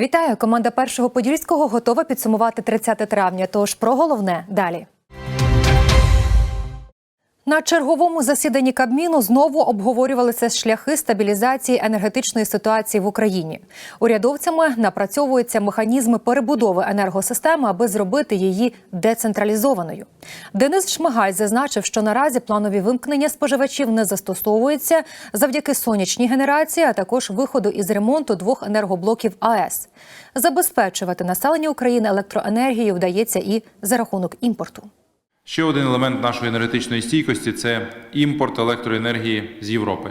Вітаю! Команда першого подільського готова підсумувати 30 травня. Тож про головне далі. На черговому засіданні Кабміну знову обговорювалися шляхи стабілізації енергетичної ситуації в Україні. Урядовцями напрацьовуються механізми перебудови енергосистеми, аби зробити її децентралізованою. Денис Шмигаль зазначив, що наразі планові вимкнення споживачів не застосовуються завдяки сонячній генерації, а також виходу із ремонту двох енергоблоків АЕС. Забезпечувати населення України електроенергією вдається і за рахунок імпорту. Ще один елемент нашої енергетичної стійкості це імпорт електроенергії з Європи.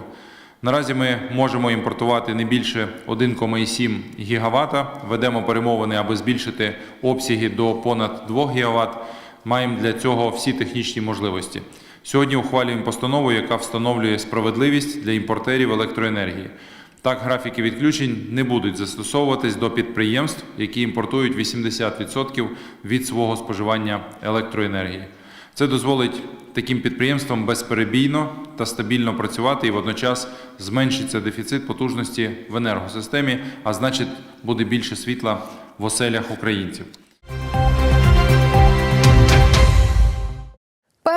Наразі ми можемо імпортувати не більше 1,7 ГВт. Ведемо перемовини, аби збільшити обсяги до понад 2 ГВт. Маємо для цього всі технічні можливості. Сьогодні ухвалюємо постанову, яка встановлює справедливість для імпортерів електроенергії. Так, графіки відключень не будуть застосовуватись до підприємств, які імпортують 80% від свого споживання електроенергії. Це дозволить таким підприємствам безперебійно та стабільно працювати і водночас зменшиться дефіцит потужності в енергосистемі, а значить буде більше світла в оселях українців.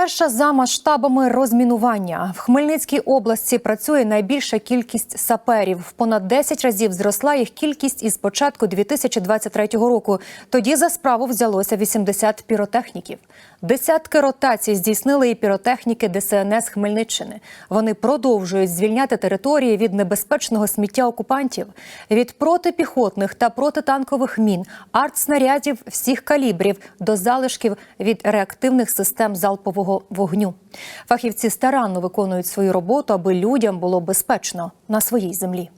Перша за масштабами розмінування в Хмельницькій області працює найбільша кількість саперів. В понад 10 разів зросла їх кількість із початку 2023 року. Тоді за справу взялося 80 піротехніків. Десятки ротацій здійснили і піротехніки ДСНС Хмельниччини. Вони продовжують звільняти території від небезпечного сміття окупантів, від протипіхотних та протитанкових мін, артснарядів всіх калібрів до залишків від реактивних систем залпового вогню. Фахівці старанно виконують свою роботу, аби людям було безпечно на своїй землі.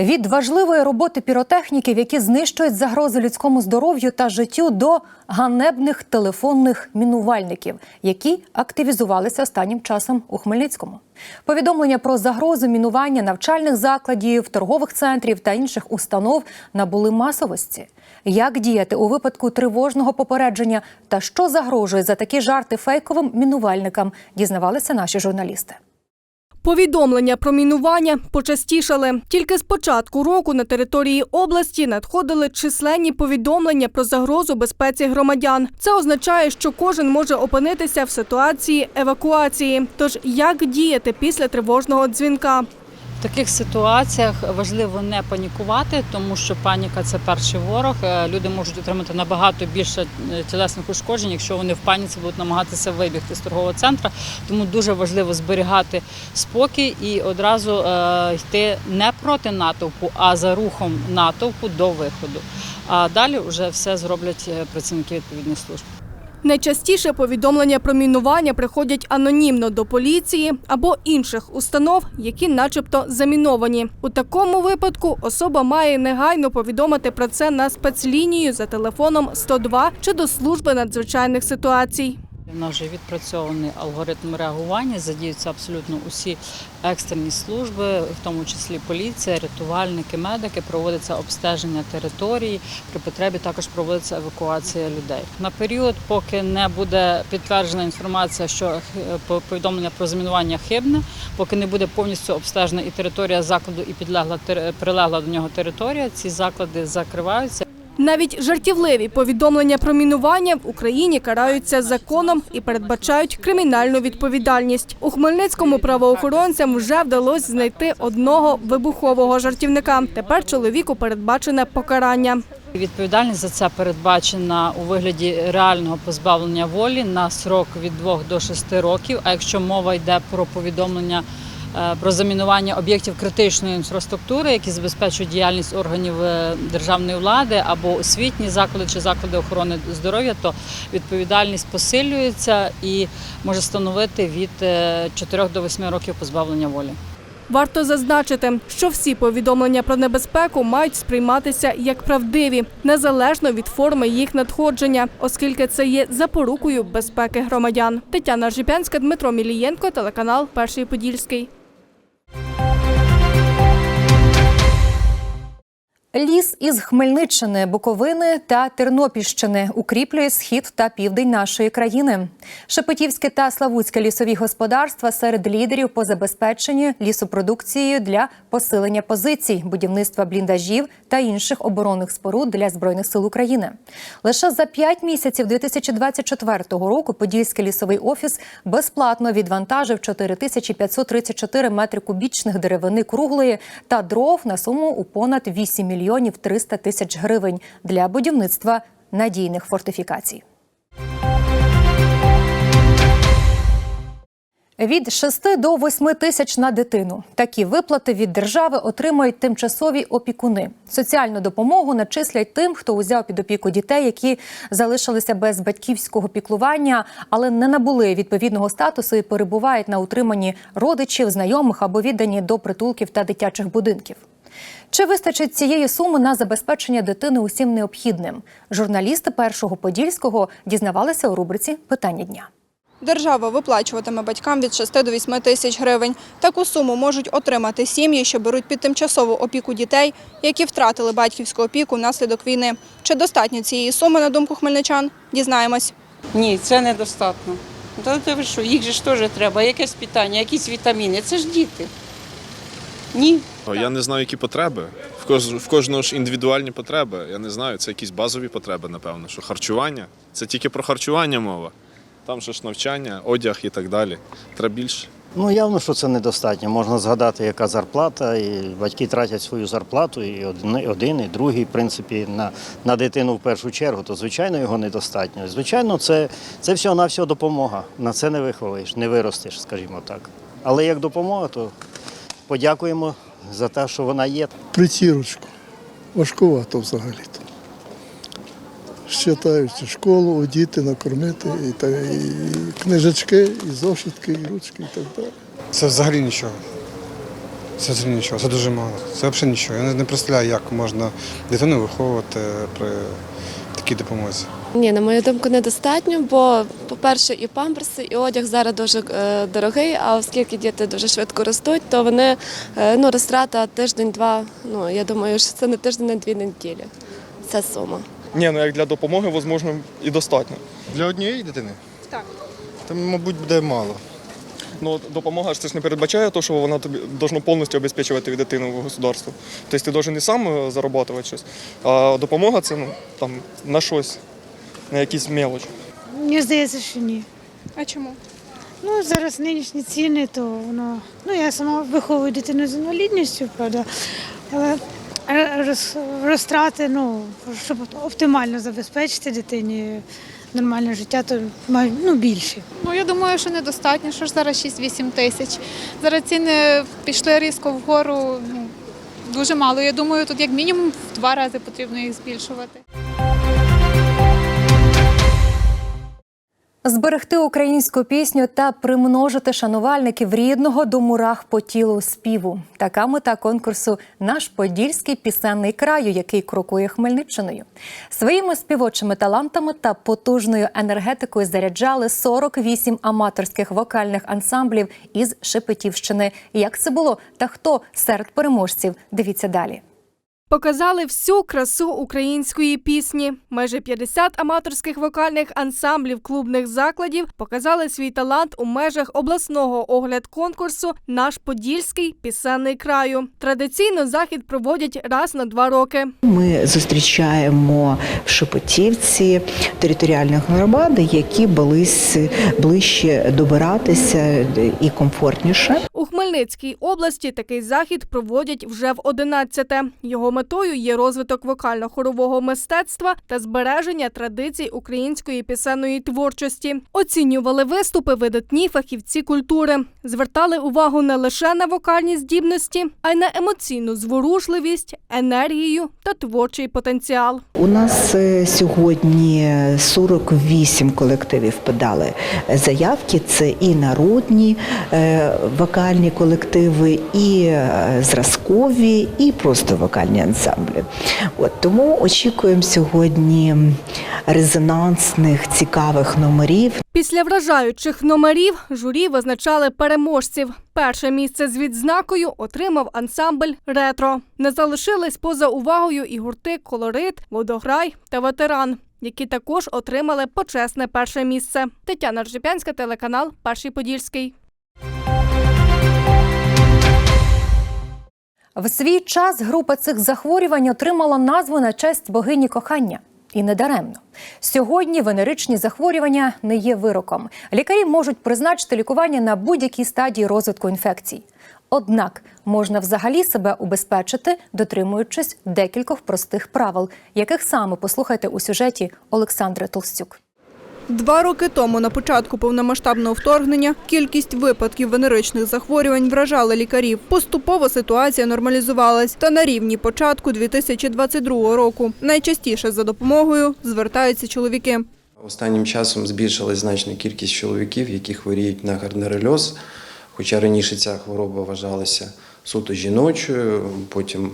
Від важливої роботи піротехніків, які знищують загрози людському здоров'ю та життю, до ганебних телефонних мінувальників, які активізувалися останнім часом у Хмельницькому. Повідомлення про загрозу мінування навчальних закладів, торгових центрів та інших установ набули масовості. Як діяти у випадку тривожного попередження та що загрожує за такі жарти фейковим мінувальникам, дізнавалися наші журналісти. Повідомлення про мінування почастішали. Тільки з початку року на території області надходили численні повідомлення про загрозу безпеці громадян. Це означає, що кожен може опинитися в ситуації евакуації. Тож як діяти після тривожного дзвінка? Таких ситуаціях важливо не панікувати, тому що паніка це перший ворог. Е, Люди можуть отримати набагато більше е, тілесних ушкоджень, якщо вони в паніці будуть намагатися вибігти з торгового центру. Тому дуже важливо зберігати спокій і одразу е, йти не проти натовпу, а за рухом натовпу до виходу. А далі вже все зроблять працівники відповідних служб. Найчастіше повідомлення про мінування приходять анонімно до поліції або інших установ, які, начебто, заміновані. У такому випадку особа має негайно повідомити про це на спецлінію за телефоном 102 чи до служби надзвичайних ситуацій. У нас вже відпрацьований алгоритм реагування, задіються абсолютно усі екстрені служби, в тому числі поліція, рятувальники, медики. Проводиться обстеження території. При потребі також проводиться евакуація людей. На період, поки не буде підтверджена інформація, що е, повідомлення про замінування хибне, поки не буде повністю обстежена і територія закладу, і підлегла прилегла до нього територія, ці заклади закриваються. Навіть жартівливі повідомлення про мінування в Україні караються законом і передбачають кримінальну відповідальність. У Хмельницькому правоохоронцям вже вдалося знайти одного вибухового жартівника. Тепер чоловіку передбачене покарання. Відповідальність за це передбачена у вигляді реального позбавлення волі на срок від 2 до 6 років. А якщо мова йде про повідомлення про замінування об'єктів критичної інфраструктури, які забезпечують діяльність органів е, державної влади або освітні заклади чи заклади охорони здоров'я, то відповідальність посилюється і може становити від 4 до 8 років позбавлення волі. Варто зазначити, що всі повідомлення про небезпеку мають сприйматися як правдиві, незалежно від форми їх надходження, оскільки це є запорукою безпеки громадян. Тетяна Жипянська, Дмитро Мілієнко, телеканал Перший Подільський. Ліс із Хмельниччини, Буковини та Тернопільщини укріплює схід та південь нашої країни. Шепетівське та Славутське лісові господарства серед лідерів по забезпеченню лісопродукцією для посилення позицій, будівництва бліндажів та інших оборонних споруд для збройних сил України. Лише за п'ять місяців 2024 року Подільський лісовий офіс безплатно відвантажив 4534 метри кубічних деревини круглої та дров на суму у понад 8 мільйонів 300 тисяч гривень для будівництва надійних фортифікацій. Від 6 до 8 тисяч на дитину. Такі виплати від держави отримують тимчасові опікуни. Соціальну допомогу начислять тим, хто узяв під опіку дітей, які залишилися без батьківського піклування, але не набули відповідного статусу і перебувають на утриманні родичів, знайомих або віддані до притулків та дитячих будинків. Чи вистачить цієї суми на забезпечення дитини усім необхідним? Журналісти першого подільського дізнавалися у рубриці Питання дня. Держава виплачуватиме батькам від 6 до 8 тисяч гривень. Таку суму можуть отримати сім'ї, що беруть під тимчасову опіку дітей, які втратили батьківську опіку внаслідок війни. Чи достатньо цієї суми, на думку хмельничан? Дізнаємось. Ні, це недостатньо. Та ви що, їх же ж теж треба, якесь питання, якісь вітаміни. Це ж діти. Ні. Я не знаю, які потреби. В, кож... в кожного ж індивідуальні потреби. Я не знаю, це якісь базові потреби, напевно. Що харчування. Це тільки про харчування мова. Там же ж навчання, одяг і так далі. Треба більше. Ну, явно, що це недостатньо. Можна згадати, яка зарплата, і батьки тратять свою зарплату, і один, і другий, в принципі, на, на дитину в першу чергу, то звичайно його недостатньо. Звичайно, це, це всього на допомога. На це не виховуєш, не виростеш, скажімо так. Але як допомога, то подякуємо за те, що вона є. притірочку. Важкувато взагалі-то. Считаючи школу, одіти, накормити, і, та, і книжечки, і зошитки, і ручки, і так далі. Це взагалі нічого. Це взагалі нічого, це дуже мало. Це взагалі нічого. Я не- не представляю, як можна дитину виховувати при такій допомозі. Ні, на мою думку, недостатньо, бо, по-перше, і памперси, і одяг зараз дуже е, дорогий, а оскільки діти дуже швидко ростуть, то вони е, ну, розтрата тиждень-два. Ну, я думаю, що це не тиждень, а дві неділі. Це сума. Ні, ну як для допомоги, можливо, і достатньо. Для однієї дитини? Так. Там, мабуть, буде мало. Ну, допомога ж це ж не передбачає те, що вона тобі должна повністю обезпечувати дитину в государство. Тобто ти должен не сам е, заробляти щось, а допомога це ну, там, на щось, на якісь мелочі. Мені здається, що ні. А чому? Ну, зараз нинішні ціни, то воно. Ну, я сама виховую дитину з інвалідністю, правда. Але роз, розтрати, ну, щоб оптимально забезпечити дитині нормальне життя, то ну, більше. Ну, я думаю, що недостатньо, що ж зараз 6-8 тисяч. Зараз ціни пішли різко вгору. Ну, дуже мало. Я думаю, тут як мінімум в два рази потрібно їх збільшувати. Зберегти українську пісню та примножити шанувальників рідного до мурах по тілу співу. Така мета конкурсу Наш подільський пісенний краю, який крокує Хмельниччиною. Своїми співочими талантами та потужною енергетикою заряджали 48 аматорських вокальних ансамблів із Шепетівщини. Як це було та хто серед переможців? Дивіться далі. Показали всю красу української пісні. Майже 50 аматорських вокальних ансамблів клубних закладів показали свій талант у межах обласного огляд конкурсу Наш Подільський пісенний краю. Традиційно захід проводять раз на два роки. Ми зустрічаємо в Шепетівці територіальні громади, які були ближче добиратися і комфортніше. Хмельницькій області такий захід проводять вже в 11-те. Його метою є розвиток вокально-хорового мистецтва та збереження традицій української пісенної творчості. Оцінювали виступи видатні фахівці культури, звертали увагу не лише на вокальні здібності, а й на емоційну зворушливість, енергію та творчий потенціал. У нас е, сьогодні 48 колективів подали заявки. Це і народні е, вокальні колективи, і е, зразкові, і просто вокальні ансамблі. От тому очікуємо сьогодні резонансних, цікавих номерів. Після вражаючих номерів журі визначали переможців. Перше місце з відзнакою отримав ансамбль ретро. Не залишились поза увагою і гурти Колорит, Водограй та ветеран, які також отримали почесне перше місце. Тетяна Ржепянська, телеканал Перший Подільський. В свій час група цих захворювань отримала назву на честь богині кохання. І не даремно. Сьогодні венеричні захворювання не є вироком. Лікарі можуть призначити лікування на будь-якій стадії розвитку інфекцій. Однак можна взагалі себе убезпечити, дотримуючись декількох простих правил, яких саме послухайте у сюжеті Олександри Толстюк. Два роки тому, на початку повномасштабного вторгнення, кількість випадків венеричних захворювань вражала лікарів. Поступово ситуація нормалізувалась та на рівні початку 2022 року. Найчастіше за допомогою звертаються чоловіки. Останнім часом збільшилась значна кількість чоловіків, які хворіють на гарднерольоз, хоча раніше ця хвороба вважалася суто жіночою, потім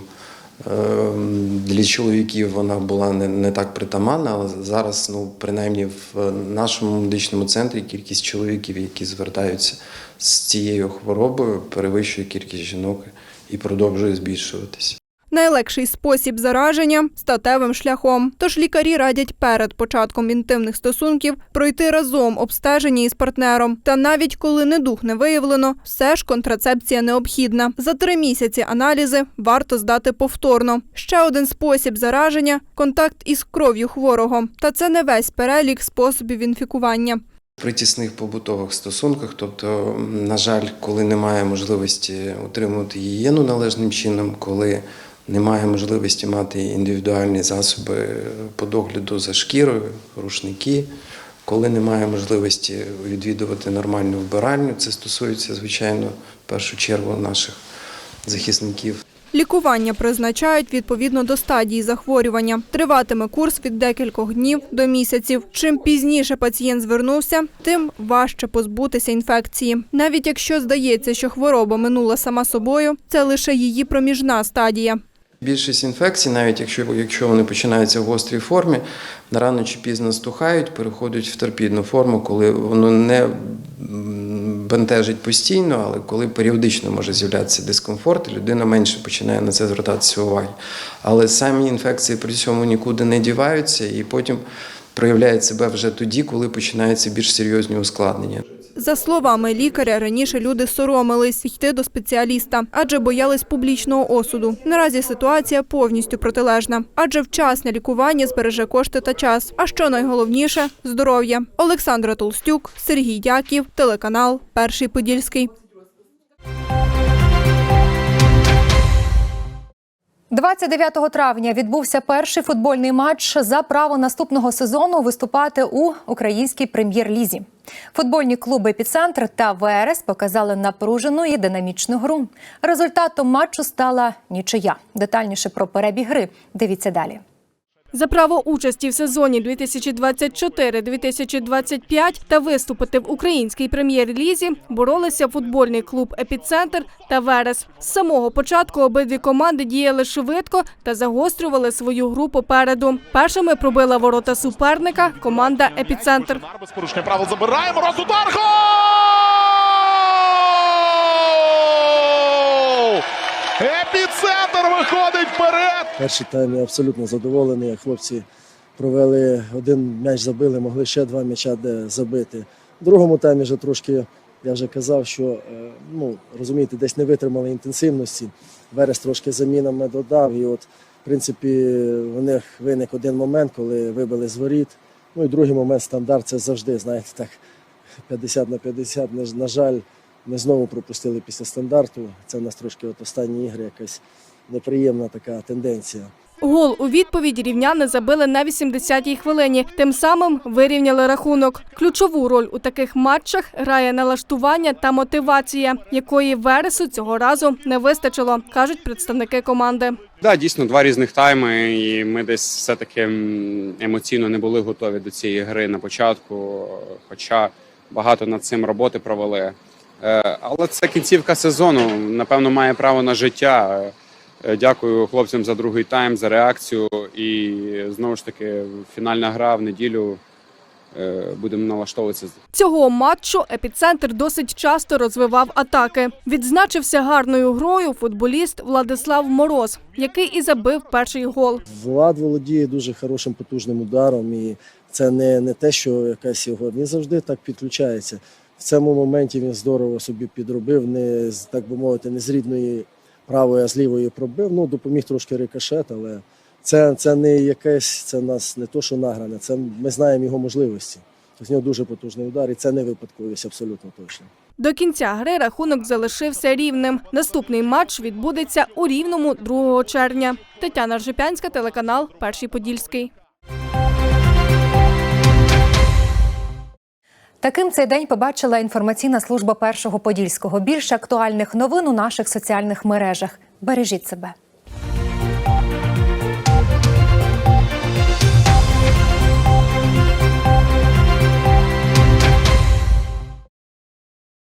для чоловіків вона була не, не так притаманна, але зараз, ну, принаймні в нашому медичному центрі кількість чоловіків, які звертаються з цією хворобою, перевищує кількість жінок і продовжує збільшуватися. Найлегший спосіб зараження статевим шляхом. Тож лікарі радять перед початком інтимних стосунків пройти разом обстеження із партнером. Та навіть коли недух не виявлено, все ж контрацепція необхідна. За три місяці аналізи варто здати повторно. Ще один спосіб зараження контакт із кров'ю хворого. Та це не весь перелік способів інфікування. При тісних побутових стосунках, тобто, на жаль, коли немає можливості утримувати гігієну належним чином, коли немає можливості мати індивідуальні засоби по догляду за шкірою, рушники, коли немає можливості відвідувати нормальну вбиральню, це стосується, звичайно, в першу чергу наших захисників. Лікування призначають відповідно до стадії захворювання. Триватиме курс від декількох днів до місяців. Чим пізніше пацієнт звернувся, тим важче позбутися інфекції. Навіть якщо здається, що хвороба минула сама собою, це лише її проміжна стадія. Більшість інфекцій, навіть якщо, якщо вони починаються в гострій формі, рано чи пізно стухають, переходять в торпідну форму, коли воно не бентежить постійно, але коли періодично може з'являтися дискомфорт, людина менше починає на це звертатися уваги. Але самі інфекції при цьому нікуди не діваються і потім проявляють себе вже тоді, коли починаються більш серйозні ускладнення. За словами лікаря, раніше люди соромились йти до спеціаліста, адже боялись публічного осуду. Наразі ситуація повністю протилежна, адже вчасне лікування збереже кошти та час. А що найголовніше здоров'я. Олександра Толстюк, Сергій Дяків, телеканал Перший Подільський. 29 травня відбувся перший футбольний матч за право наступного сезону виступати у українській прем'єр-лізі. Футбольні клуби «Епіцентр» та ВРС показали напружену і динамічну гру. Результатом матчу стала нічия. Детальніше про перебіг гри. Дивіться далі. За право участі в сезоні 2024-2025 та виступити в українській прем'єр-лізі боролися футбольний клуб Епіцентр та Верес. З самого початку обидві команди діяли швидко та загострювали свою гру попереду. Першими пробила ворота суперника команда Епіцентр. Без порушення правил забираємо. Гол! Епіцентр виходить вперед! Перший тайм я абсолютно задоволений. Хлопці провели один м'яч забили, могли ще два м'яча забити. В другому таймі вже трошки, я вже казав, що е, ну, розумієте, десь не витримали інтенсивності. Верес трошки замінами додав. І от, в принципі, у них виник один момент, коли вибили з воріт. Ну і другий момент стандарт це завжди, знаєте, так 50 на 50. На- На жаль, ми знову пропустили після стандарту. Це в нас трошки от останні ігри якась неприємна така тенденція. Гол у відповідь рівняни забили на 80-й хвилині. Тим самим вирівняли рахунок. Ключову роль у таких матчах грає налаштування та мотивація, якої Вересу цього разу не вистачило, кажуть представники команди. Да, дійсно, два різних тайми, і ми десь все-таки емоційно не були готові до цієї гри на початку, хоча багато над цим роботи провели. Е, Але це кінцівка сезону, напевно, має право на життя. Е, Дякую хлопцям за другий тайм, за реакцію. І знову ж таки, фінальна гра в неділю. Е, Будемо налаштовуватися. Цього матчу епіцентр досить часто розвивав атаки. Відзначився гарною грою футболіст Владислав Мороз, який і забив перший гол. Влад володіє дуже хорошим потужним ударом, і це не, не те, що якась його. Він завжди так підключається. В цьому моменті він здорово собі підробив, не з- так би мовити, не з рідної правої, а з лівою пробив. Ну, допоміг трошки рикошет, але це, це не якесь, це нас не то, що награне. Це ми знаємо його можливості. Тобто в нього дуже потужний удар, і це не випадковість, абсолютно точно. До кінця гри рахунок залишився рівним. Наступний матч відбудеться у Рівному 2 червня. Тетяна Ржепянська, телеканал Перший Подільський. Таким цей день побачила інформаційна служба першого подільського. Більше актуальних новин у наших соціальних мережах. Бережіть себе.